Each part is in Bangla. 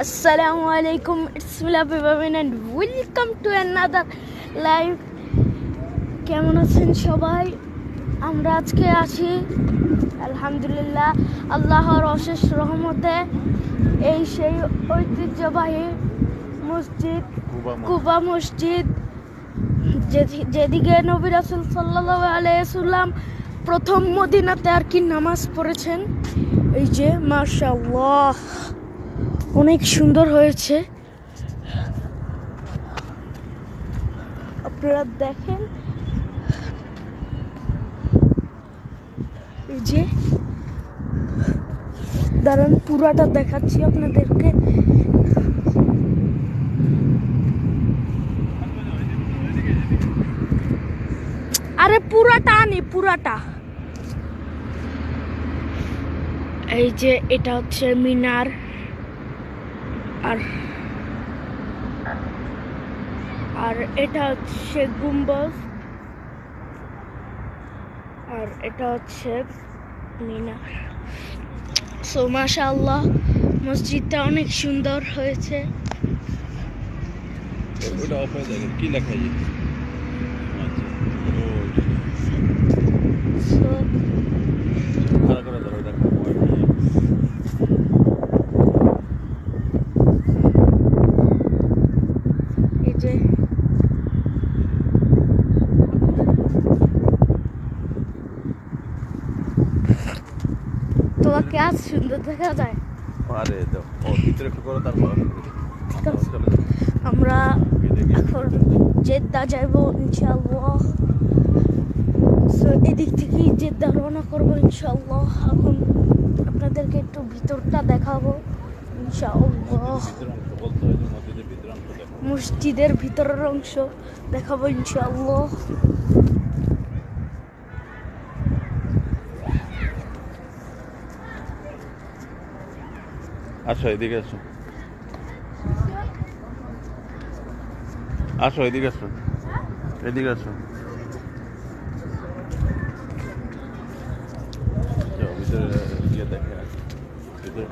আসসালামু আলাইকুম it's Mila বিবাবিন and welcome to another live কেমন আছেন সবাই? আমরা আজকে আছি আলহামদুলিল্লাহ আল্লাহর অশেষ রহমতে এই সেই ঐতিহ্যবাহী মসজিদ কুবা মসজিদ। যেদি- যেদিকে নবী রাসুল সাল্লাহ আলাইসাল্লাম প্রথম মদিনাতে আর কি নামাজ পড়েছেন এই যে মাশাল্লাহ অনেক সুন্দর হয়েছে। আপনারা দেখেন। এই যে, দাঁড়ান, পুরাটা দেখাচ্ছি আপনাদেরকে। আরে, পুরাটা আনি, পুরাটা। এই যে, এটা হচ্ছে মিনার। আর আর এটা হচ্ছে গুম্বজ, আর এটা হচ্ছে মিনার। সো মাশাআল্লাহ, মসজিদটা অনেক সুন্দর হয়েছে। ওটা কি লেখা আছে আচ্ছা ও সো খারাপ করে ধরো এটা এই যে তোমাকে সুন্দর দেখা যায়? আরে ও ভিতরে একটু করো তারপর আমরা এখন জেদ্দা যাইব ইনশাআল্লাহ। সো এদিক থেকে জেদ্দা রওনা করব ইনশাআল্লাহ। এখন আপনাদেরকে একটু ভিতরটা দেখাবো ইনশাআল্লাহ। দেখো মসজিদের ভিতরের অংশ দেখাবো ইনশাআল্লাহ। আসো এদিকে আসো আসো এদিকে আসো এদিকে আসো ভিতরে গিয়ে দেখে ভিতরে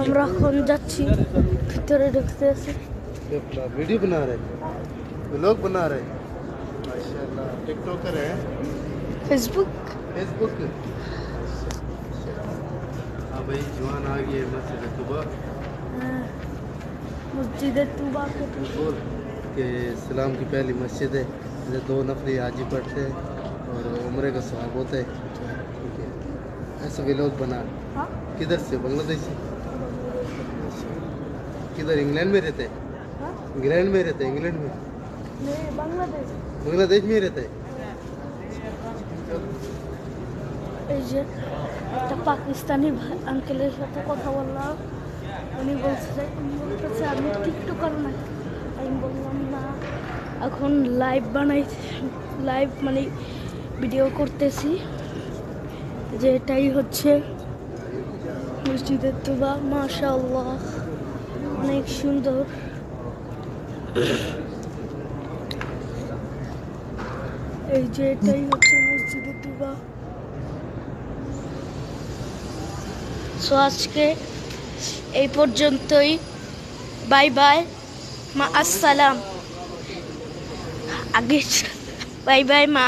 আমরা এখন যাচ্ছি ভিতরে ঢুকতে আসি ভিডিও বানা রে লোক বানা রে टिकटॉकर है फेसबुक फेसबुक हाँ भाई जवान आ गई है मस्जिद तुबा हाँ। मस्जिद तुबा के तो- बोल के इस्लाम की पहली मस्जिद है। जैसे दो नफरी हाजी पढ़ते हैं और उम्र का सवाब होता है। ठीक है। ऐसा विलोद बना। हाँ। किधर से? बांग्लादेश से? किधर? इंग्लैंड में रहते हैं? हाँ। इंग्लैंड में रहते हैं? इंग्लैंड में बांग्लादेश। बांग्लादेश में रहते हैं? যে একটা পাকিস্তানি আঙ্কেলের সাথে কথা বললাম। উনি বলছে বলতেছে, আমি টিকটকার না। আমি বললাম, না। এখন লাইভ বানাই লাইভ মানে ভিডিও করতেছি। যে এটাই হচ্ছে মসজিদের তুবা, মাশাআল্লাহ, অনেক সুন্দর। এই যে এটাই হচ্ছে মসজিদের তুবা। সো আজকে এই পর্যন্তই। বাই বাই মা আসসালাম। আগে বাই বাই মা